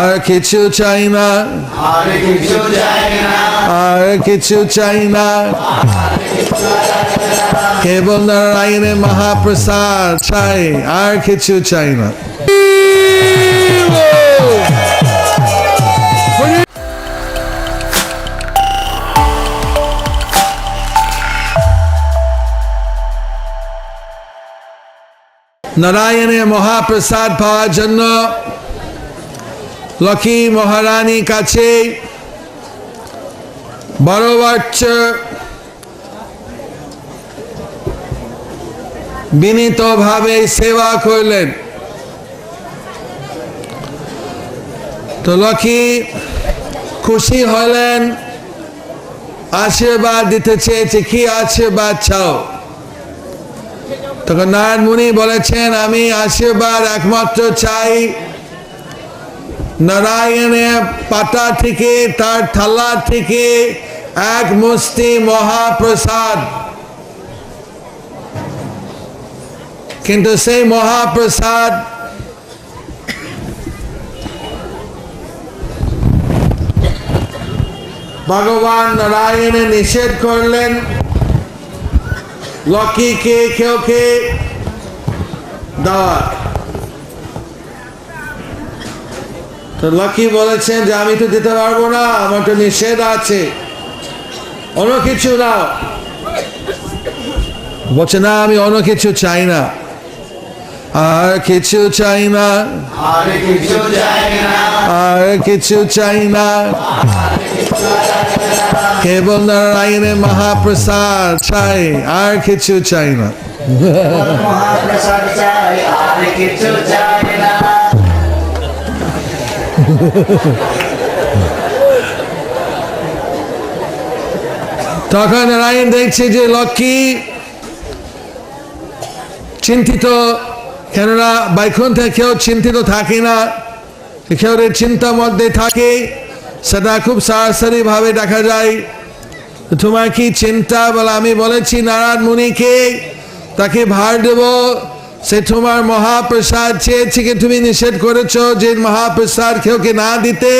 আর কিছু চাই না আর কিছু চাই না আর কিছু চাই না কেবল নারায়ণের মহাপ্রসাদ চাই আর কিছু চাই না নারায়ণের মহাপ্রসাদ পাওয়ার জন্য লক্ষ্মী মহারানীর কাছে বড় বাচ্চা বিনীতভাবে সেবা করলেন। তো লক্ষ্মী খুশি হলেন, আশীর্বাদ দিতে চেয়েছে, কি আশীর্বাদ চাও? তখন নারায়ণ মুনি বলেছেন, আমি আশীর্বাদ একমাত্র চাই নারায়ণের পাতা থেকে তার থালা থেকে এক মুষ্টি মহাপ্রসাদ কিন্তু সেই মহাপ্রসাদ ভগবান নারায়ণে নিষেধ করলেন লক্ষ্মীকে কেউকে দেওয়া তো লক্ষ্মী বলেছেন যে আমি তো দিতে পারব না আমার তো নিষেধ আছে। অন্য কিছু না বলছে না আমি অন্য কিছু চাই না। আর কিছু চাই না। আর কিছু চাই না। আর কিছু চাই না। কেবল নারায়ণের মহাপ্রসাদ চাই আর কিছু চাই না। মহাপ্রসাদ চাই আর কিছু চাই না তখন নারায়ণ দেখছে যে লক্ষ্মী চিন্তিত, কেননা বৈকুণ্ঠে কেউ চিন্তিত থাকে না। কেউ চিন্তার মধ্যে থাকে। সেটা খুব সরাসরি ভাবে দেখা যায়। তোমার কি চিন্তা? বলে আমি বলেছি, নারায়ণ মুনিকে তাকে ভার দেব। সে তোমার মহাপ্রসাদ চেয়েছি কি তুমি নিষেধ করেছ যে মহাপ্রসাদ কেউকে না দিতে?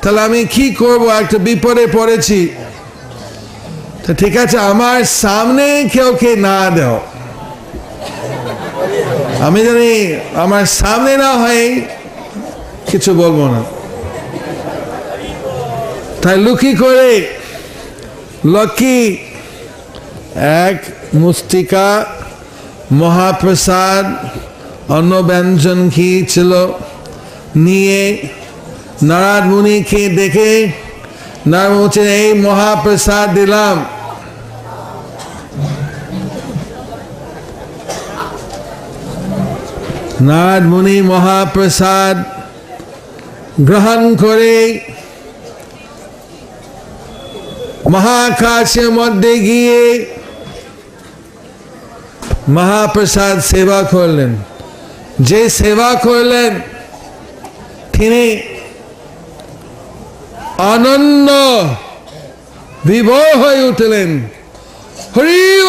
তাহলে আমি কি করব? একটা বিপদে পড়েছি। তো ঠিক আছে, আমার সামনে কেউকে না দাও। আমি জানি আমার সামনে না হয় কিছু বলব না। তাই লুকি করে লক্ষ্মী, এক মুস্তিকা মহাপ্রসাদ অন্ন ব্যঞ্জন খেয়েছিল নিয়ে নারায়ণ মুনিকে দেখে নারায়ণ বলছেন, এই মহাপ্রসাদ দিলাম। নারদ মুনি মহাপ্রসাদ গ্রহণ করে মহাকাশের মধ্যে গিয়ে মহাপ্রসাদ সেবা করলেন। যে সেবা করলেন তিনি অনন্য বিভোর হয়ে উঠলেন। হরিব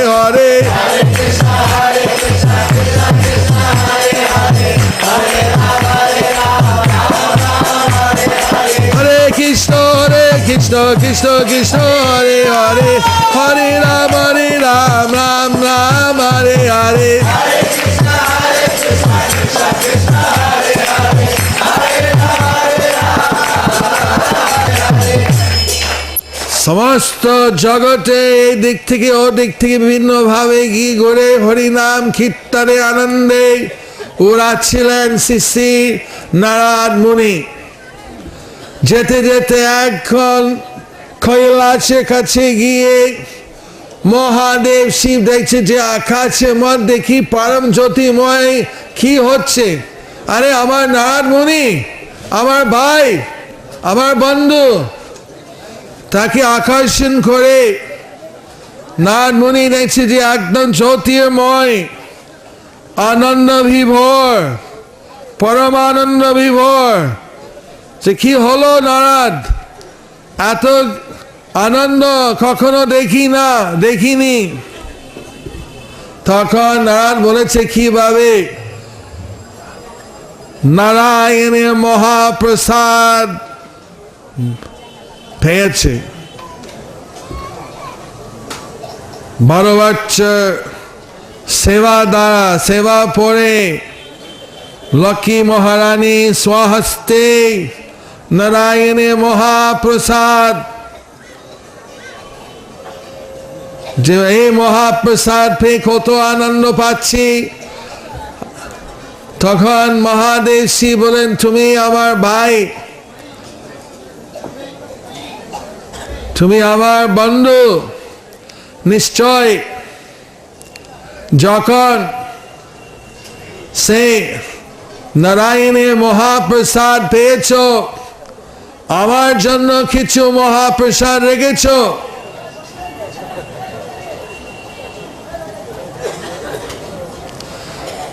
কৃষ্ণ কৃষ্ণ কৃষ্ণ, হরে হরে হরে রাম হরে রাম রাম রাম, হরে হরে। সমস্ত জগতে এই দিক থেকে ও দিক থেকে বিভিন্ন ভাবে কি করে হরিনাম, কীর্তনে আনন্দে ওরা ছিলেন শ্রী শ্রী নারায়ণ মুনি। যেতে যেতে এখন কৈলাসের কাছে গিয়ে মহাদেব শিব দেখছে যে আকাশের মধ্যে কি পরম জ্যোতিময় কি হচ্ছে? আরে আমার নারায়ণ আমার ভাই, আমার বন্ধু, তাকে আকর্ষণ করে নারায়ণ দেখছে যে একদম জ্যোতির্ময়, আনন্দ বিভোর পরমানন্দ বিভোর। যে কি হলো নারাদ এত আনন্দ কখনো দেখি না, দেখিনি। তখন নারায়ণ বলেছে, কীভাবে? নারায়ণের মহাপ্রসাদ পেয়েছে। বারো বছর সেবা দ্বারা, সেবা পরে লক্ষ্মী মহারানী স্বহস্তে নারায়ণের মহাপ্রসাদ। যে এই মহাপ্রসাদ পেয়ে কত আনন্দ পাচ্ছি। তখন মহাদেব বলেন, তুমি আমার ভাই। তুমি আমার বন্ধু। নিশ্চয় যখন সে নারায়ণের মহাপ্রসাদ পেয়েছ আমার জন্য কিছু মহাপ্রসাদ রেখেছ।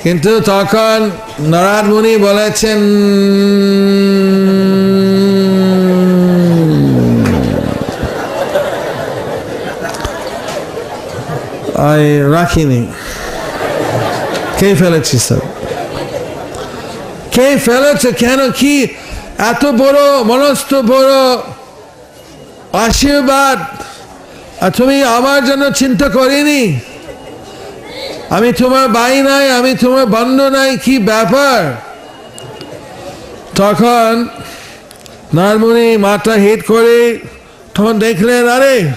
কিন্তু তখন নারায়ণ মুনি বলেছেন রাখিনি। কে ফেলেছি, স্যার? কে ফেলেছে? কেন? কি এত বড়, মনস্থ বড় আশীর্বাদ। তুমি আমার জন্য চিন্তা করিনি? আমি তোমার বাই নাই, আমি তোমার বন্ধ নাই, কি ব্যাপার? তখন নারমণি মাথা হিট করে তখন দেখলেন, আরে,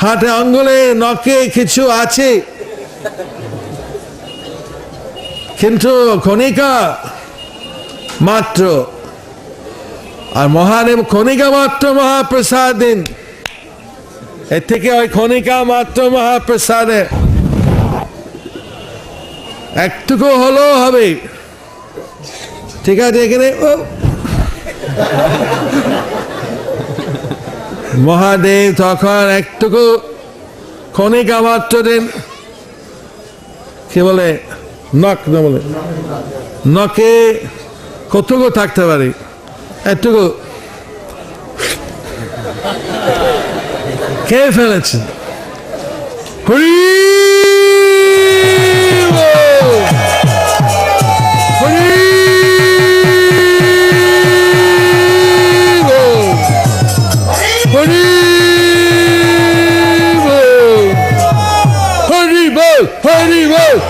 হাতে আঙ্গুলে নখে কিছু আছে। কিন্তু ক্ষণিকা মাত্র আর মহাদেব ক্ষণিকা মাত্র মহাপ্রসাদ। দিন এর থেকে ওই ক্ষণিকা মাত্র মহাপ্রসাদে। একটুকু হলো হবে। ঠিক আছে, এখানে ও। মহাদেব তখন একটুকু ক্ষণিকা মাত্র দিন। কি বলে? নখ না বলে? নখে কতটুকু থাকতে পারে? এটুকু কে ফেলেছেন Honey, whoa!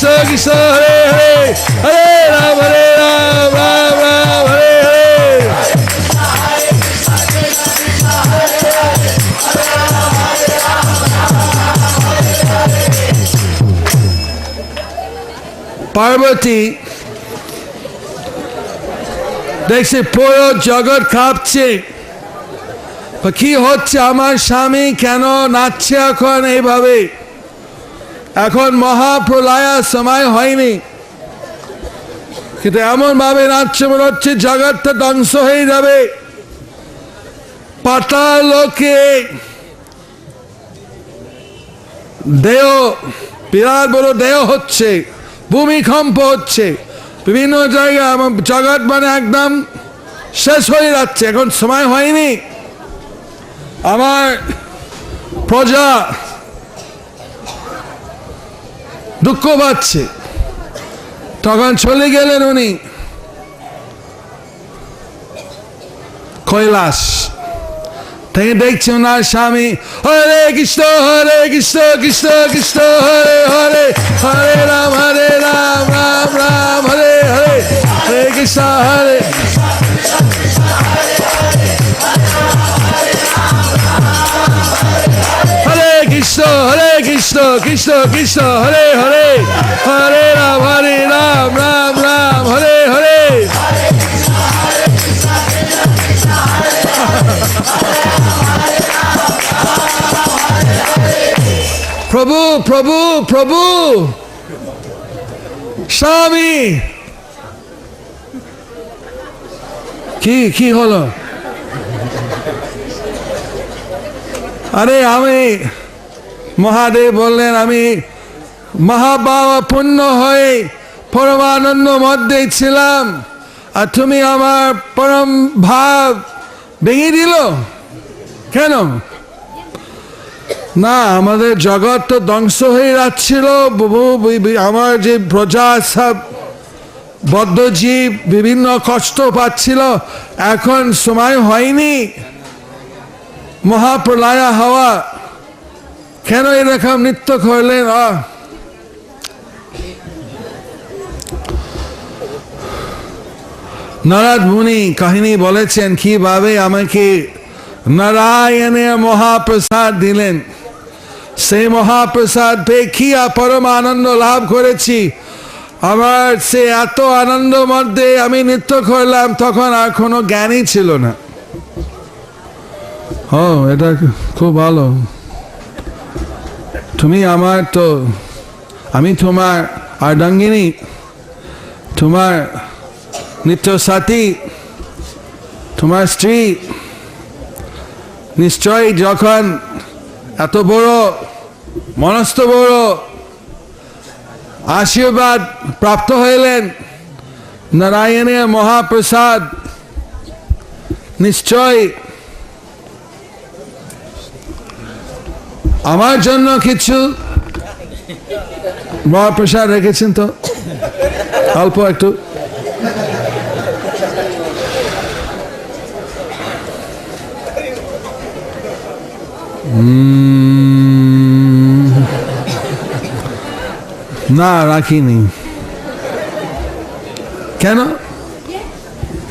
কৃষ্ণ কৃষ্ণ হরে হরে হরে রাম হরে রাম রাম রাম, হরে হরে। পার্বতী, দেখছে পুরো জগৎ কাঁপছে। কি হচ্ছে? আমার স্বামী কেন নাচছে এখন এইভাবে? এখন মহাপ্রলয়ার সময় হয়নি। কিন্তু এমন ভাবে নাচছে মনে হচ্ছে জগৎটা ধ্বংস হয়ে যাবে। পাতাল লোকে দেহ, বিরাট বড় দেহ হচ্ছে, ভূমিকম্প হচ্ছে। বিভিন্ন জায়গায় জগৎ মানে একদম শেষ হয়ে যাচ্ছে, এখন সময় হয়নি। আমার প্রজা দুঃখ পাচ্ছে। তখন চলে গেলেন উনি। কৈলাস। থেকে দেখছি ওনার স্বামী, হরে কৃষ্ণ হরে কৃষ্ণ কৃষ্ণ কৃষ্ণ, হরে হরে হরে রাম হরে রাম রাম রাম, হরে হরে হরে কৃষ্ণ হরে হরে কৃষ্ণ কৃষ্ণ, হরে হরে। হরে রাম হরে রাম রাম রাম, হরে হরে। প্রভু প্রভু প্রভু। স্বামী। কি কি হলো? আরে আমি মহাদেব বললেন, আমি মহাবাবা পুণ্য হয়ে পরমানন্দ মধ্যে ছিলাম, আর তুমি আমার পরম ভাব ভেঙে দিল? কেন? না, আমাদের জগৎ তো ধ্বংস হয়ে যাচ্ছিল আমার যে প্রজা সব বদ্ধজীব বিভিন্ন কষ্ট পাচ্ছিল, এখন সময় হয়নি। মহাপ্রলয় হওয়া কেন এরকম নৃত্য করলেন আহ নারদ মুনি কাহিনী বলেছেন, কীভাবে আমাকে নারায়ণের মহাপ্রসাদ দিলেন। সেই মহাপ্রসাদ পেয়ে পরম আনন্দ লাভ করেছি। আমার সে এত আনন্দ মধ্যে আমি নৃত্য করলাম, তখন আর কোনো জ্ঞানই ছিল না। ও, এটা খুব ভালো। তুমি আমার তো, আমি তোমার আর্দাঙ্গিনী তোমার নিত্য সাথী তোমার স্ত্রী। নিশ্চয় যখন এত বড়, মনস্থ বড়, আশীর্বাদ প্রাপ্ত হইলেন নারায়ণের মহাপ্রসাদ, নিশ্চয় আমার জন্য কিছু মহাপ্রসাদ রেখেছেন তো? অল্প একটু। না রাখিনি। কেন?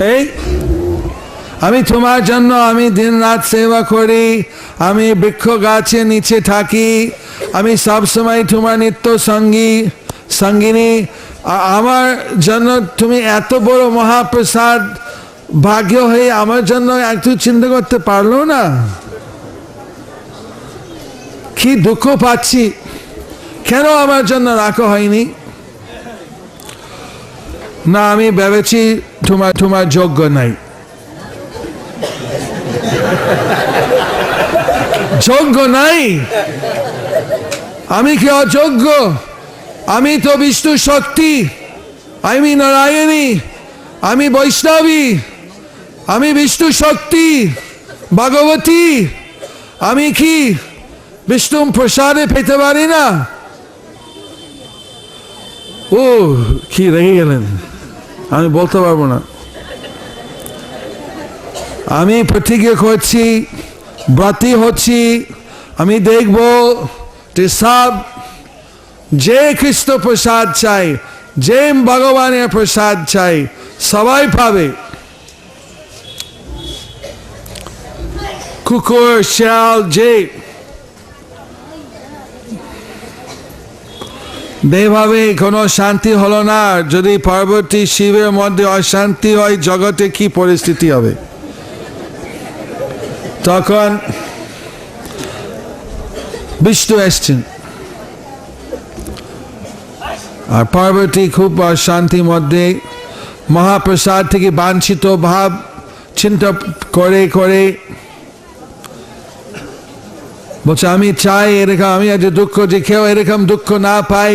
এই আমি তোমার জন্য আমি দিন রাত সেবা করি, আমি বৃক্ষ গাছের নিচে থাকি, আমি সব সময় তোমার নিত্য সঙ্গী, সঙ্গিনী। আমার জন্য তুমি এত বড় মহাপ্রসাদ, ভাগ্য হয়ে আমার জন্য একটু চিন্তা করতে পারল না? কি দুঃখ পাচ্ছি। কেন আমার জন্য রাখা হয়নি? না, আমি ভেবেছি তোমার তোমার যোগ্য নাই। যোগ্য নাই। আমি কি অযোগ্য? আমি তো বিষ্ণু শক্তি। আমি নারায়ণী। আমি বৈষ্ণবী। আমি বিষ্ণু শক্তি। ভগবতী। আমি কি বিষ্ণু প্রসাদে পেতে পারি না? ও, কি রেগে গেলেন? আমি বলতে পারব না। আমি প্রতিজ্ঞা করছি ব্রতী হচ্ছি। আমি দেখব যে সব যে খ্রিস্ট প্রসাদ চাই, যে ভগবানের প্রসাদ চাই, সবাই পাবে। কুকুর, শিয়াল যে বেভাবে কোনো শান্তি হলো না। যদি পার্বতী শিবের মধ্যে অশান্তি হয়, জগতে কি পরিস্থিতি হবে? তখন বিষ্ণু এসছেন। আর পার্বতী খুব অশান্তির মধ্যে মহাপ্রসাদ থেকে বাঞ্ছিত ভাব চিন্তা করে করে বলছে, আমি চাই এরকম, আমি আজ দুঃখ যে কেউ এরকম দুঃখ না পাই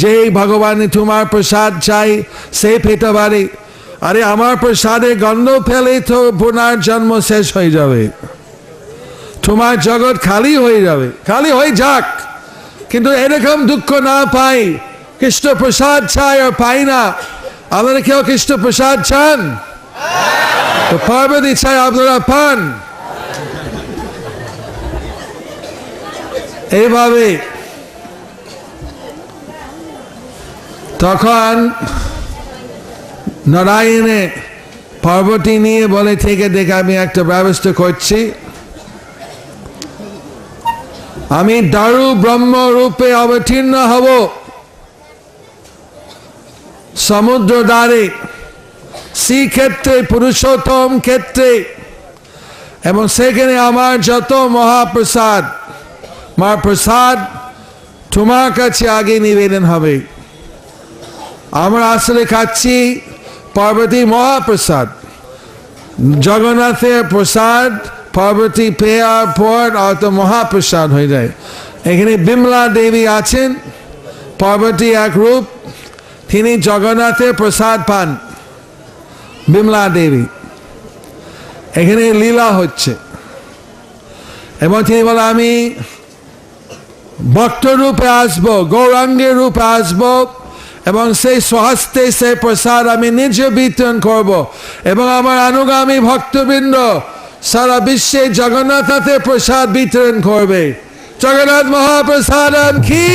যেই ভগবান তোমার প্রসাদ চাই, সে পেতে পারে। আরে আমার প্রসাদে গন্ধ ফেলে তো পুনর্জন্ম শেষ হয়ে যাবে। তোমার জগৎ খালি হয়ে যাবে, খালি হয়ে যাক। কিন্তু এরকম দুঃখ না পাই কৃষ্ণ প্রসাদ চাই আর পাই না। আপনারা কেউ কৃষ্ণ প্রসাদ চান? তো পার্বতী চাই আপনারা পান। এইভাবে তখন নারায়ণে পার্বতী নিয়ে বলে থেকে দেখে আমি একটা ব্যবস্থা করছি। আমি দারু ব্রহ্ম রূপে অবতীর্ণ হব। সমুদ্র দ্বারে শ্রী ক্ষেত্রে, পুরুষোত্তম ক্ষেত্রে, এবং সেখানে আমার যত মহাপ্রসাদ মা প্রসাদ তোমার কাছে আগে নিবেদন হবে। আমরা আসলে খাচ্ছি পার্বতী মহাপ্রসাদ, জগন্নাথের প্রসাদ পার্বতী পেয়ার পর অত মহাপ্রসাদ হয়ে যায়। এখানে বিমলা দেবী আছেন পার্বতী এক রূপ, তিনি জগন্নাথের প্রসাদ পান, বিমলা দেবী। এখানে লীলা হচ্ছে। এবং তিনি বলে আমি ভক্ত রূপে আসব, গৌরাঙ্গের রূপে আসব, এবং সেই স্বহস্তে সেই প্রসাদ আমি নিজে বিতরণ করব, এবং আমার অনুগামী ভক্তবৃন্দ সারা বিশ্বে জগন্নাথের প্রসাদ বিতরণ করবে। জগন্নাথ মহাপ্রসাদ কি